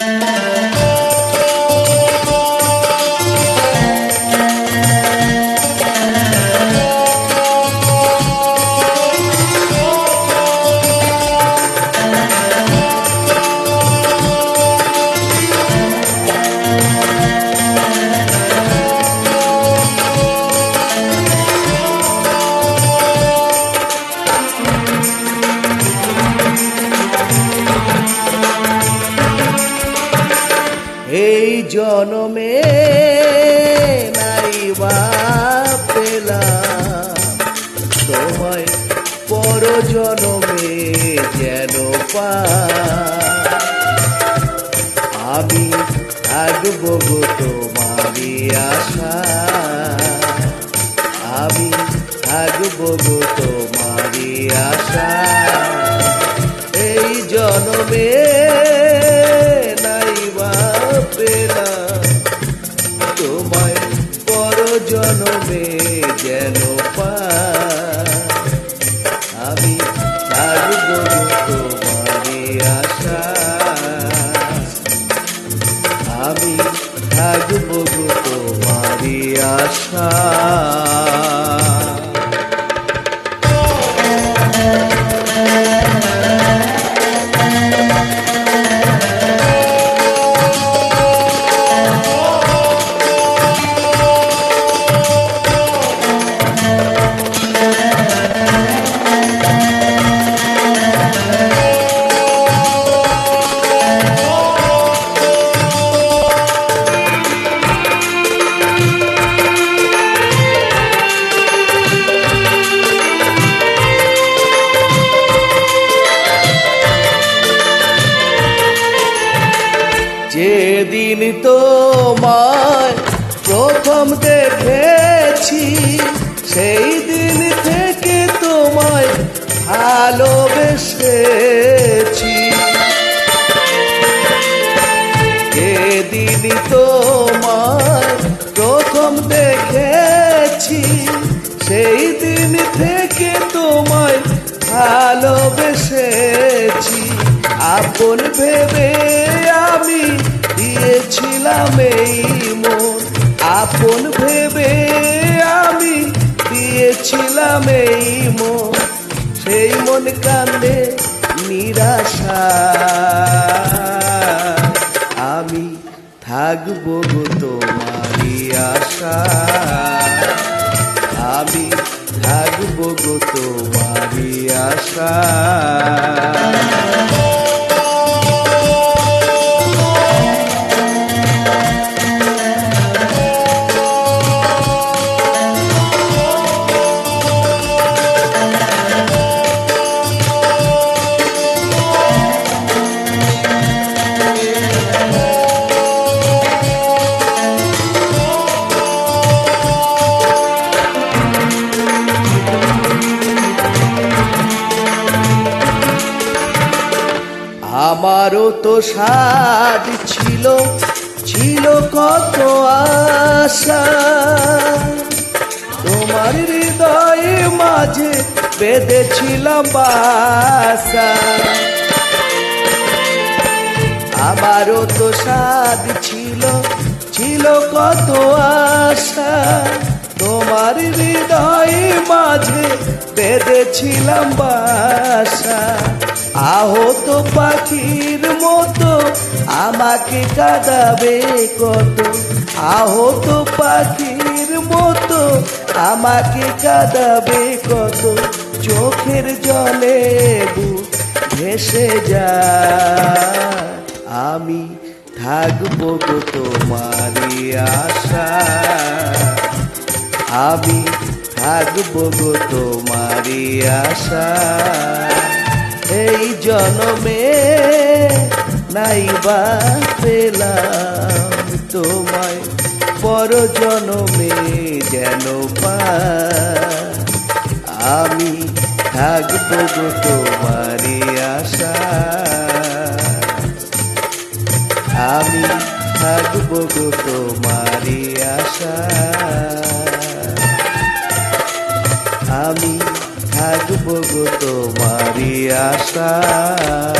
এই জনমে নাই বা পেলাম তোমায় পর জনমে যেন পা আমি থাকব গো তোমারই আশা আমি থাকব গো তোমারই আশা এই জনমে জনমে যেন পা আমি থাকব গো তোমারই আশা। আমি থাকব তোমারি আশা। যেদিন তোমায় প্রথম দেখেছি, সেই দিন থেকে তোমায় ভালোবেসেছি। যেদিন তোমায় প্রথম দেখেছি, সেই দিন থেকে তোমায় ভালোবেসেছি। আপন ভেবে দিয়েছিলাম এই মন। আপন ভেবে আমি দিয়েছিলাম এই মন। সেই মন কান্দে নিরাশা। আমি থাকব গো তোমারই আশা। আমি থাকব গো তোমারই আশা। আমারও তো স্বাদ ছিল ছিল কত আশা। তোমার হৃদয়ে মাঝে বেঁধেছিলাম বাসা। আমারও তো স্বাদ ছিল ছিল কত আশা। তোমার হৃদয়ে মাঝে বেঁধেছিলাম বাসা। আহত পাখির মতো আমাকে কাঁদাবে কত? আহত পাখির মতো আমাকে কাঁদাবে কত? চোখের জলে ভেসে যায়। আমি থাকব গো তোমারই আশা। আমি থাকব গো তোমারই আশা। এই জনমে নাই বা পেলাম তোমায় পর জনমে যেন পা আমি থাকব গো তোমারই আশা। আমি থাকব গো তোমারই আশা। আশা।